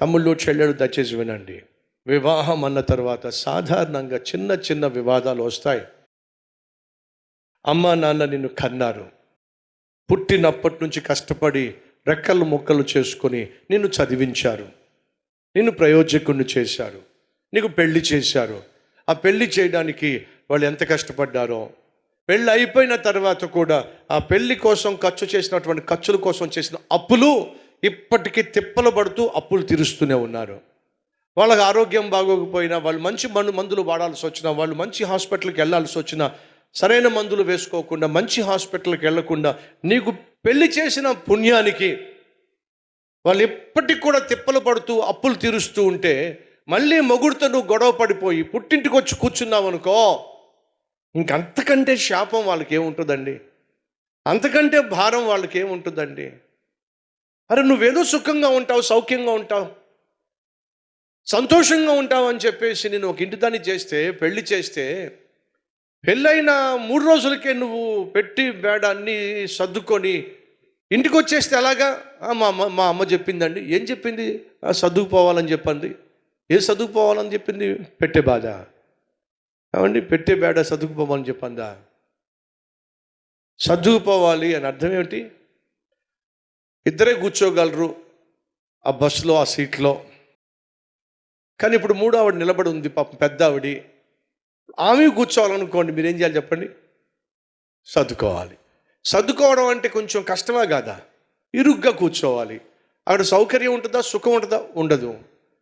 తమ్ముళ్ళు చెల్లెలు దయచేసి వినండి. వివాహం అన్న తర్వాత సాధారణంగా చిన్న చిన్న వివాదాలు వస్తాయి. అమ్మ నాన్న నిన్ను కన్నారు. పుట్టినప్పటి నుంచి కష్టపడి రెక్కలు ముక్కలు చేసుకొని నిన్ను చదివించారు. నిన్ను ప్రయోజకుడిని చేశారు. నీకు పెళ్ళి చేశారు. ఆ పెళ్ళి చేయడానికి వాళ్ళు ఎంత కష్టపడ్డారో. పెళ్ళి అయిపోయిన తర్వాత కూడా ఆ పెళ్ళి కోసం ఖర్చు చేసినటువంటి ఖర్చుల కోసం చేసిన అప్పులు ఇప్పటికీ తిప్పలు పడుతూ అప్పులు తీరుస్తూనే ఉన్నారు. వాళ్ళకి ఆరోగ్యం బాగోకపోయినా వాళ్ళు మంచి మందు మందులు వాడాల్సి వచ్చినా వాళ్ళు మంచి హాస్పిటల్కి వెళ్ళాల్సి వచ్చినా సరైన మందులు వేసుకోకుండా మంచి హాస్పిటల్కి వెళ్ళకుండా నీకు పెళ్ళి చేసిన పుణ్యానికి వాళ్ళు ఇప్పటికి కూడా తిప్పలు పడుతూ అప్పులు తీరుస్తూ ఉంటే మళ్ళీ మొగుడుతో నువ్వు గొడవ పడిపోయి పుట్టింటికి వచ్చి కూర్చున్నావు అనుకో ఇంకంతకంటే శాపం వాళ్ళకి ఏముంటుందండి అంతకంటే భారం వాళ్ళకి ఏముంటుందండి అరే నువ్వేదో సుఖంగా ఉంటావు సౌఖ్యంగా ఉంటావు సంతోషంగా ఉంటావు అని చెప్పేసి నేను ఒక ఇంటి దాన్ని చేస్తే పెళ్ళి చేస్తే పెళ్ళైన మూడు రోజులకే నువ్వు పెట్టి బేడ అన్నీ సర్దుకొని ఇంటికి వచ్చేస్తే ఎలాగా? మా అమ్మ మా అమ్మ చెప్పిందండి. ఏం చెప్పింది? సర్దుకుపోవాలని చెప్పింది. ఏ సర్దుకుపోవాలని చెప్పింది? పెట్టే బాధ. ఏమండి? పెట్టే బేడ సర్దుకుపోవాలని చెప్పిందా? సర్దుకుపోవాలి అని అర్థం ఏమిటి? ఇద్దరే కూర్చోగలరు ఆ బస్సులో ఆ సీట్లో. కానీ ఇప్పుడు మూడో ఆవిడ నిలబడి ఉంది పాపం పెద్ద ఆవిడ. ఆమె కూర్చోవాలనుకోండి మీరేం చేయాలి చెప్పండి? సర్దుకోవాలి. సర్దుకోవడం అంటే కొంచెం కష్టమా కాదా? ఇరుగ్గా కూర్చోవాలి. అక్కడ సౌకర్యం ఉంటుందా సుఖం ఉంటుందా? ఉండదు.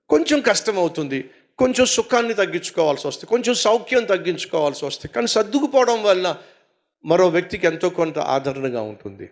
కొంచెం కష్టం అవుతుంది. కొంచెం సుఖాన్ని తగ్గించుకోవాల్సి వస్తుంది. కొంచెం సౌఖ్యం తగ్గించుకోవాల్సి వస్తుంది. కానీ సర్దుకుపోవడం వల్ల మరో వ్యక్తికి ఎంతో కొంత ఆదరణగా ఉంటుంది.